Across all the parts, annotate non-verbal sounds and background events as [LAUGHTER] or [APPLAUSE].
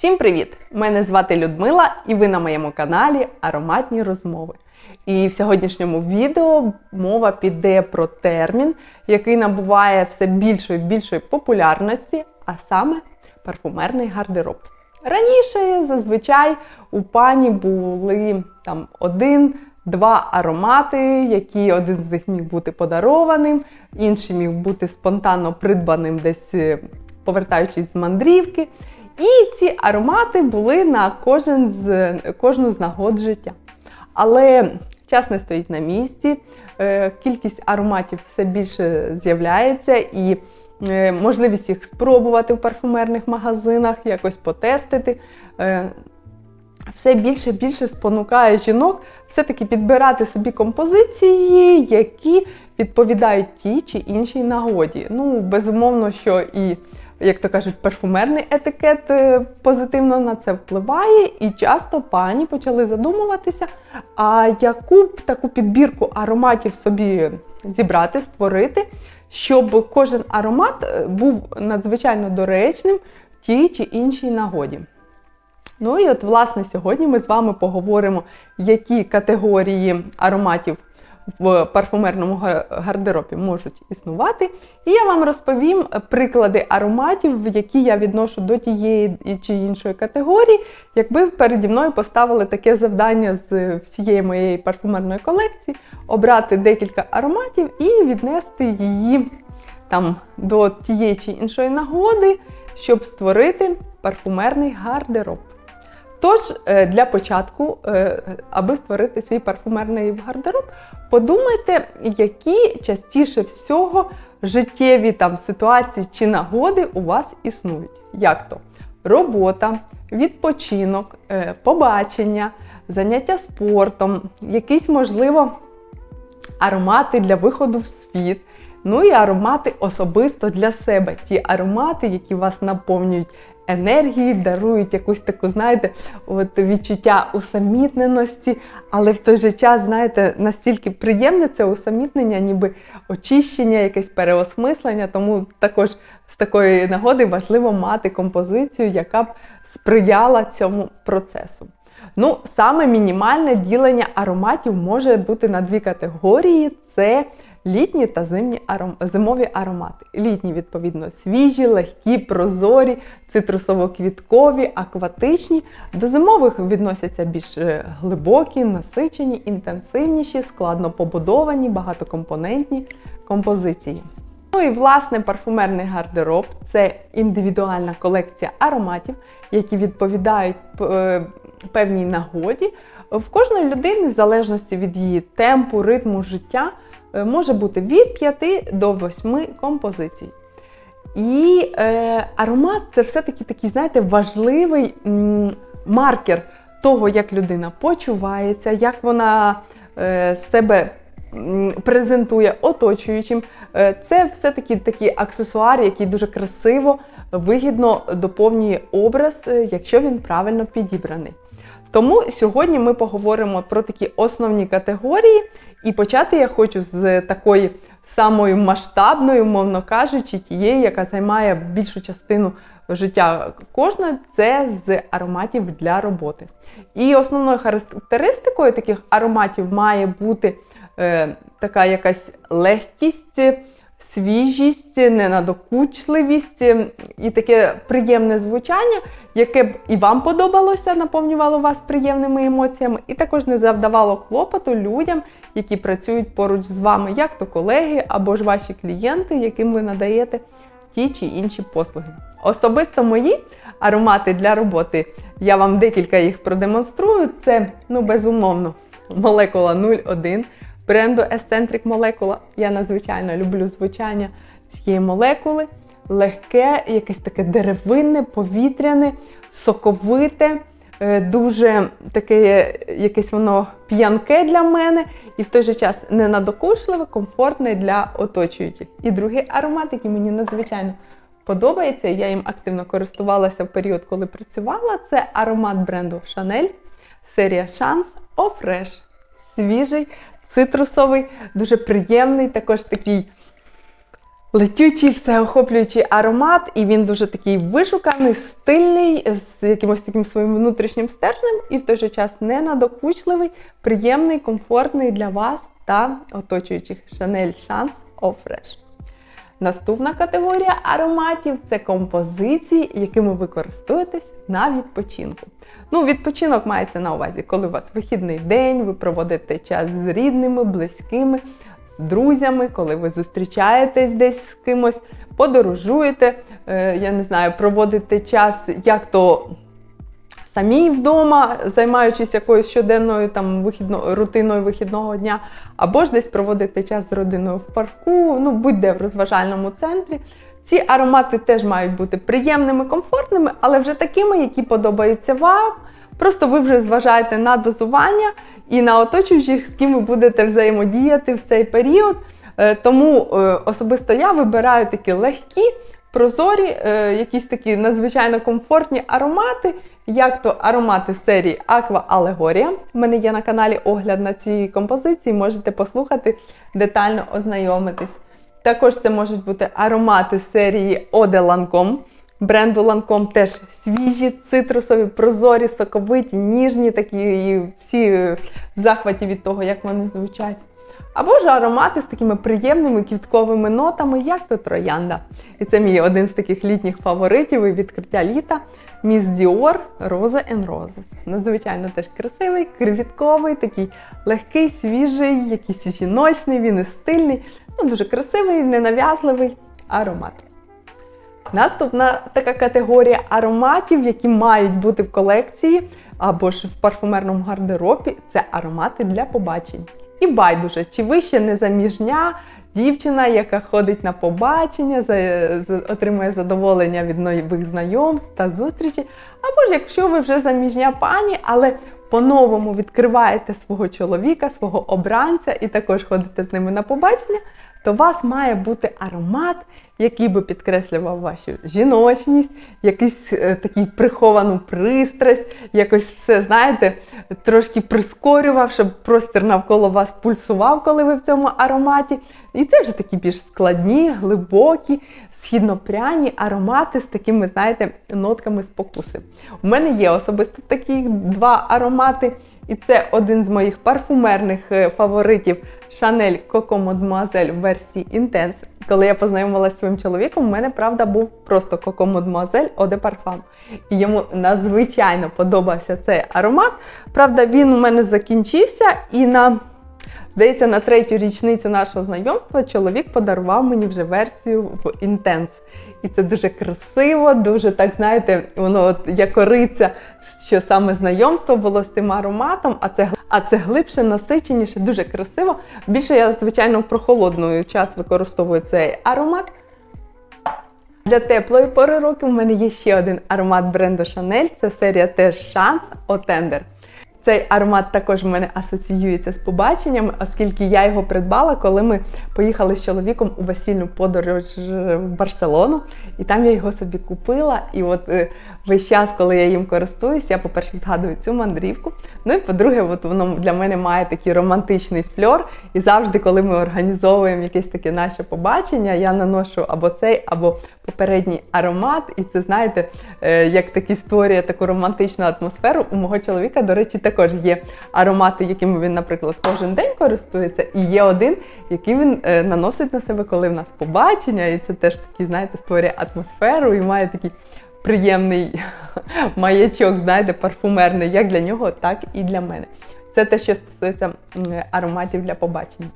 Всім привіт! Мене звати Людмила, і ви на моєму каналі Ароматні розмови. І в сьогоднішньому відео мова піде про термін, який набуває все більшої більшої популярності, а саме парфумерний гардероб. Раніше зазвичай у пані були там один-два аромати, які один з них міг бути подарованим, інший міг бути спонтанно придбаним десь е, повертаючись з мандрівки. І ці аромати були на кожен з, кожну з нагод життя. Але час не стоїть на місці, е, кількість ароматів все більше з'являється і е, можливість їх спробувати в парфумерних магазинах, якось потестити. е, Все більше і більше спонукає жінок все-таки підбирати собі композиції, які відповідають тій чи іншій нагоді. Ну, безумовно, що і як то кажуть, парфумерний етикет е, позитивно на це впливає, і часто пані почали задумуватися, а яку б таку підбірку ароматів собі зібрати, створити, щоб кожен аромат е, був надзвичайно доречним в тій чи іншій нагоді. Ну і от, власне, сьогодні ми з вами поговоримо, які категорії ароматів в парфумерному гардеробі можуть існувати. І я вам розповім приклади ароматів, які я відношу до тієї чи іншої категорії, якби переді мною поставили таке завдання з всієї моєї парфумерної колекції, обрати декілька ароматів і віднести її там до тієї чи іншої нагоди, щоб створити парфумерний гардероб. Тож, е, для початку, е, аби створити свій парфумерний гардероб, подумайте, які частіше всього життєві там ситуації чи нагоди у вас існують. Як то робота, відпочинок, е, побачення, заняття спортом, якісь, можливо, аромати для виходу в світ. Ну і аромати особисто для себе. Ті аромати, які вас наповнюють енергії, дарують якусь таку, знаєте, от відчуття усамітненості, але в той же час, знаєте, настільки приємне це усамітнення, ніби очищення, якесь переосмислення. Тому також з такої нагоди важливо мати композицію, яка б сприяла цьому процесу. Ну, саме мінімальне ділення ароматів може бути на дві категорії: це літні та зимні аром... зимові аромати. Літні, відповідно, свіжі, легкі, прозорі, цитрусово-квіткові, акватичні. До зимових відносяться більш е, глибокі, насичені, інтенсивніші, складно побудовані, багатокомпонентні композиції. Ну і власне парфумерний гардероб це індивідуальна колекція ароматів, які відповідають е, певній нагоді. В кожної людини, в залежності від її темпу, ритму життя, може бути від 5 до 8 композицій. І е, аромат це все-таки такий, знаєте, важливий м, маркер того, як людина почувається, як вона е, себе презентує оточуючим. Е, це все-таки такий аксесуар, який дуже красиво, вигідно доповнює образ, е, якщо він правильно підібраний. Тому сьогодні ми поговоримо про такі основні категорії, і почати я хочу з такої самої масштабної, мовно кажучи, тієї, яка займає більшу частину життя кожної, це з ароматів для роботи. І основною характеристикою таких ароматів має бути е, така якась легкість свіжість, ненадокучливість і таке приємне звучання, яке б і вам подобалося, наповнювало вас приємними емоціями, і також не завдавало клопоту людям, які працюють поруч з вами, як то колеги або ж ваші клієнти, яким ви надаєте ті чи інші послуги. Особисто мої аромати для роботи, я вам декілька їх продемонструю. Це, ну, безумовно, молекула 01 бренду Eccentric Molecula. Я надзвичайно люблю звучання цієї молекули. Легке, якесь таке деревинне, повітряне, соковите, е, дуже таке якесь воно п'янке для мене, і в той же час ненадокушливе, комфортне для оточуючих. І другий аромат, який мені надзвичайно подобається, я їм активно користувалася в період, коли працювала, це аромат бренду Chanel, серія Chance Au Fresh. Свіжий, цитрусовий, дуже приємний, також такий Летючий, всеохоплюючий аромат, і він дуже такий вишуканий, стильний, з якимось таким своїм внутрішнім стержнем, і в той же час не надокучливий, приємний, комфортний для вас та оточуючих Chanel Chance Офреш. Fresh. Наступна категорія ароматів це композиції, якими ви користуєтесь на відпочинку. Ну, відпочинок мається на увазі, коли у вас вихідний день, ви проводите час з рідними, близькими, з друзями, коли ви зустрічаєтесь десь з кимось, подорожуєте, е, я не знаю, проводите час як то самі вдома, займаючись якоюсь щоденною там вихідно, рутиною вихідного дня, або ж десь проводити час з родиною в парку, ну будь-де в розважальному центрі. Ці аромати теж мають бути приємними, комфортними, але вже такими, які подобаються вам. Просто ви вже зважаєте на дозування і на оточуючих, з ким ви будете взаємодіяти в цей період. Е, тому е, особисто я вибираю такі легкі, прозорі, е, якісь такі надзвичайно комфортні аромати, як то аромати серії Aqua Allegoria. У мене є на каналі огляд на ці композиції, можете послухати, детально ознайомитись. Також це можуть бути аромати серії de Lancome. Бренду Lancome теж свіжі, цитрусові, прозорі, соковиті, ніжні, такі і всі в захваті від того, як вони звучать. Або ж аромати з такими приємними квітковими нотами, як то троянда. І це мій один з таких літніх фаворитів і відкриття літа. Міс Діор Rose and Roses. Надзвичайно теж красивий, квітковий, такий легкий, свіжий, якийсь жіночний, він і стильний. Ну, Дуже красивий, ненав'язливий аромат. Наступна така категорія ароматів, які мають бути в колекції або ж в парфумерному гардеробі, це аромати для побачень. І байдуже, чи ви ще не заміжня дівчина, яка ходить на побачення, отримує задоволення від нових знайомств та зустрічей. Або ж якщо ви вже заміжня пані, але по-новому відкриваєте свого чоловіка, свого обранця і також ходите з ними на побачення, то у вас має бути аромат, який би підкреслював вашу жіночність, якийсь е, такий приховану пристрасть, якось все, знаєте, трошки прискорював, щоб простір навколо вас пульсував, коли ви в цьому ароматі. І це вже такі більш складні, глибокі, східно-пряні аромати з такими, знаєте, нотками спокуси. У мене є особисто такі два аромати. І це один з моїх парфумерних е, фаворитів Chanel Coco Mademoiselle версії Intense. Коли я познайомилася з своїм чоловіком, у мене, правда, був просто Coco Mademoiselle Eau de Parfum. І йому надзвичайно подобався цей аромат. Правда, він у мене закінчився і на. Здається, на третю річницю нашого знайомства чоловік подарував мені вже версію в Intense. І це дуже красиво, дуже так, знаєте, воно от якориться, що саме знайомство було з цим ароматом, а це а це глибше, насиченіше, дуже красиво. Більше я, звичайно, в прохолодний час використовую цей аромат. Для теплої пори року в мене є ще один аромат бренду Chanel. Це серія теж Eau Tender. Цей аромат також в мене асоціюється з побаченнями, оскільки я його придбала, коли ми поїхали з чоловіком у весільну подорож в Барселону, і там я його собі купила. І от е, весь час, коли я їм користуюсь, я, по-перше, згадую цю мандрівку. Ну і по-друге, от воно для мене має такий романтичний фльор. І завжди, коли ми організовуємо якесь таке наше побачення, я наношу або цей, або попередній аромат. І це, знаєте, е, як такий створює таку романтичну атмосферу. У мого чоловіка, до речі, також є аромати, якими він, наприклад, кожен день користується. І є один, який він е, наносить на себе, коли в нас побачення. І це теж такий, знаєте, створює атмосферу і має такий приємний [LAUGHS] маячок, знаєте, парфумерний, як для нього, так і для мене. Це те, що стосується ароматів для побачення.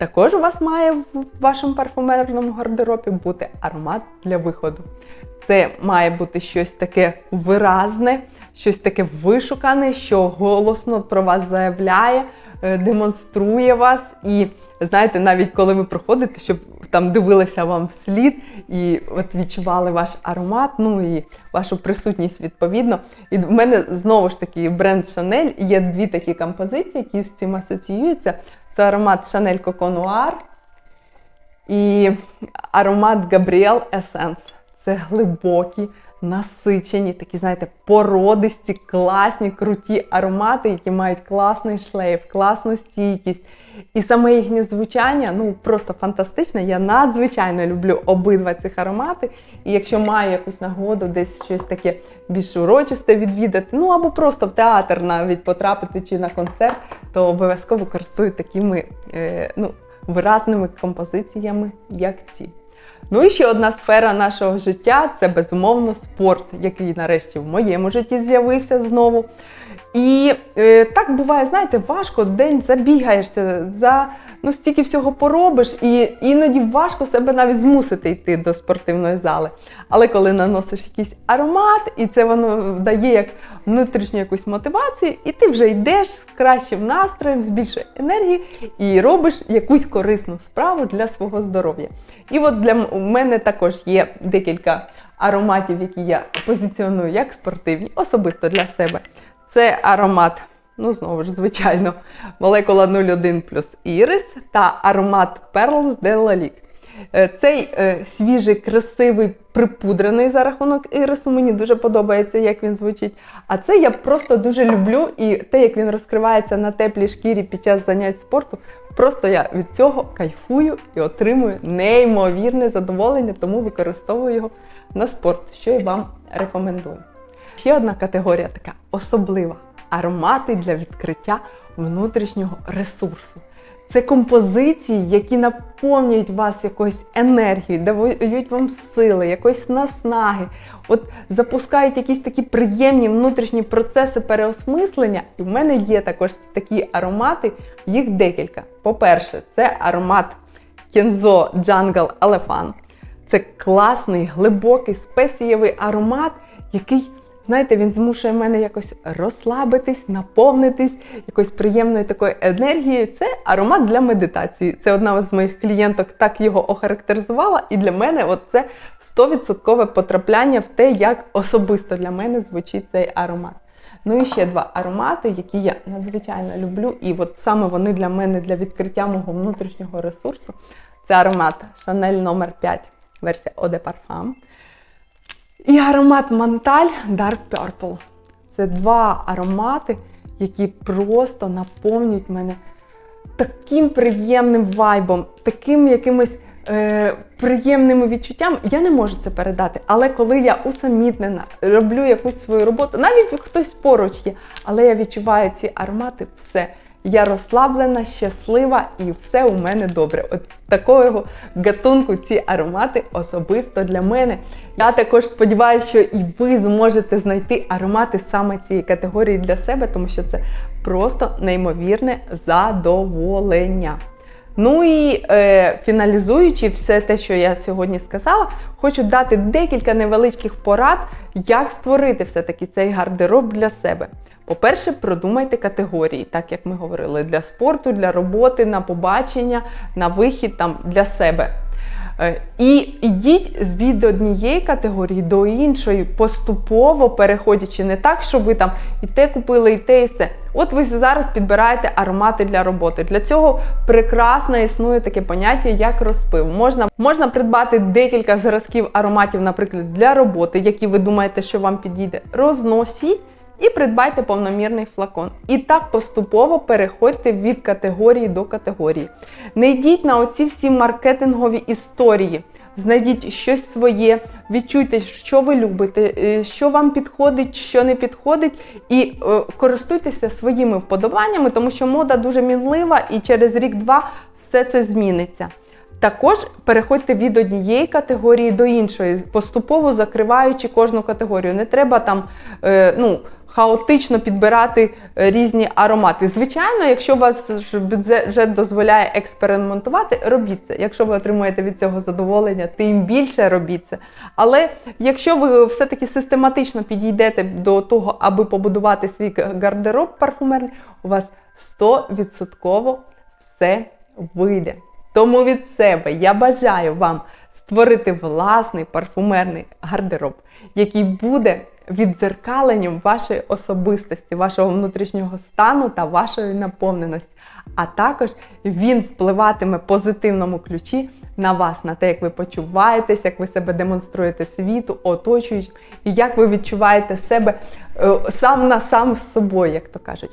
Також у вас має в вашому парфумерному гардеробі бути аромат для виходу. Це має бути щось таке виразне, щось таке вишукане, що голосно про вас заявляє, е, демонструє вас. І знаєте, навіть коли ви проходите, щоб там дивилися вам вслід і от відчували ваш аромат, ну і вашу присутність відповідно. І в мене знову ж таки бренд Chanel є дві такі композиції, які з цим асоціюються. Це аромат Coco Noir і аромат Gabrielle Essence. Це глибокі, насичені, такі, знаєте, породисті, класні, круті аромати, які мають класний шлейф, класну стійкість. І саме їхнє звучання ну просто фантастичне. Я надзвичайно люблю обидва цих аромати. І якщо маю якусь нагоду, десь щось таке більш урочисте відвідати, ну або просто в театр навіть потрапити чи на концерт, то обов'язково користую такими е, ну, виразними композиціями, як ці. Ну і ще одна сфера нашого життя це безумовно спорт, який нарешті в моєму житті з'явився знову. І е, так буває, знаєте, важко день забігаєшся, за ну стільки всього поробиш, і іноді важко себе навіть змусити йти до спортивної зали. Але коли наносиш якийсь аромат, і це воно дає як внутрішню якусь мотивацію, і ти вже йдеш з кращим настроєм, з більшою енергії і робиш якусь корисну справу для свого здоров'я. І от для мене також є декілька ароматів, які я позиціоную як спортивні, особисто для себе. Це аромат, ну знову ж, звичайно, молекула 01 плюс Ірис та аромат Pearls de Lalique. Цей е, свіжий, красивий, припудрений за рахунок ірису. Мені дуже подобається, як він звучить. А це я просто дуже люблю. І те, як він розкривається на теплій шкірі під час занять спорту, просто я від цього кайфую і отримую неймовірне задоволення, тому використовую його на спорт, що і вам рекомендую. Ще одна категорія така особлива аромати для відкриття внутрішнього ресурсу. Це композиції, які наповнюють вас якоюсь енергією, дають вам сили, якоїсь наснаги, от запускають якісь такі приємні внутрішні процеси переосмислення. І в мене є також такі аромати, їх декілька. По-перше, це аромат Kenzo Jungle Elephant. Це класний, глибокий спецієвий аромат, який Знаєте, він змушує мене якось розслабитись, наповнитись якоюсь приємною такою енергією. Це аромат для медитації. Це одна з моїх клієнток так його охарактеризувала, і для мене от це 100% потрапляння в те, як особисто для мене звучить цей аромат. Ну і ще два аромати, які я надзвичайно люблю, і от саме вони для мене для відкриття мого внутрішнього ресурсу. Це аромат Chanel номер 5 версія Eau de. І аромат Манталь Dark Purple. Це два аромати, які просто наповнюють мене таким приємним вайбом, таким якимось е, приємними відчуттям. Я не можу це передати. Але коли я усамітнена, роблю якусь свою роботу, навіть хтось поруч є, але я відчуваю ці аромати, все. Я розслаблена, щаслива і все у мене добре. От такого гатунку ці аромати особисто для мене. Я також сподіваюся, що і ви зможете знайти аромати саме цієї категорії для себе, тому що це просто неймовірне задоволення. Ну і е, фіналізуючи все те, що я сьогодні сказала, хочу дати декілька невеличких порад, як створити все-таки цей гардероб для себе. По-перше, продумайте категорії, так як ми говорили, для спорту, для роботи, на побачення, на вихід там для себе. Е, і йдіть від однієї категорії до іншої, поступово переходячи, не так, що ви там і те купили, і те, і все. От ви зараз підбираєте аромати для роботи. Для цього прекрасно існує таке поняття, як розпив. Можна можна придбати декілька зразків ароматів, наприклад, для роботи, які ви думаєте, що вам підійде. Розносіть і придбайте повномірний флакон. І так поступово переходьте від категорії до категорії. Не йдіть на оці всі маркетингові історії. Знайдіть щось своє, відчуйте, що ви любите, е, що вам підходить, що не підходить, і е, користуйтеся своїми вподобаннями, тому що мода дуже мінлива і через рік-два все це зміниться. Також переходьте від однієї категорії до іншої, поступово закриваючи кожну категорію. Не треба там е, ну, хаотично підбирати е, різні аромати. Звичайно, якщо вас бюджет дозволяє експериментувати, робіть це. Якщо ви отримуєте від цього задоволення, тим більше робіть це. Але якщо ви все-таки систематично підійдете до того, аби побудувати свій гардероб парфумерний, у вас 100% все вийде. Тому від себе я бажаю вам створити власний парфумерний гардероб, який буде віддзеркаленням вашої особистості, вашого внутрішнього стану та вашої наповненості. А також він впливатиме позитивному ключі на вас, на те, як ви почуваєтесь, як ви себе демонструєте світу, оточують, і як ви відчуваєте себе е, сам на сам з собою, як то кажуть.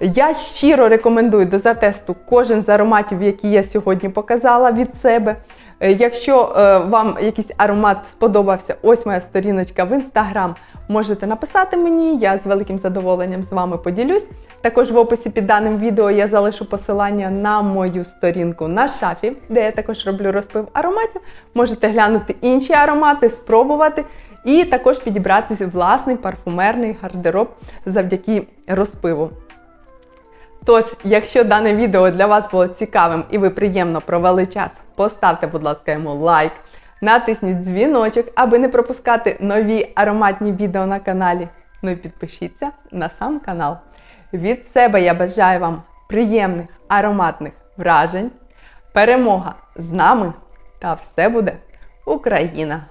Я щиро рекомендую до затесту кожен з ароматів, які я сьогодні показала від себе. Е, Якщо е, вам якийсь аромат сподобався, ось моя сторіночка в інстаграм. Можете написати мені, я з великим задоволенням з вами поділюсь. Також в описі під даним відео я залишу посилання на мою сторінку на шафі, де я також роблю розпив ароматів. Можете глянути інші аромати, спробувати і також підібрати власний парфумерний гардероб завдяки розпиву. Тож, якщо дане відео для вас було цікавим і ви приємно провели час, поставте, будь ласка, йому лайк, натисніть дзвіночок, аби не пропускати нові ароматні відео на каналі. Ну і підпишіться на сам канал. Від себе я бажаю вам приємних ароматних вражень, перемога з нами та все буде Україна!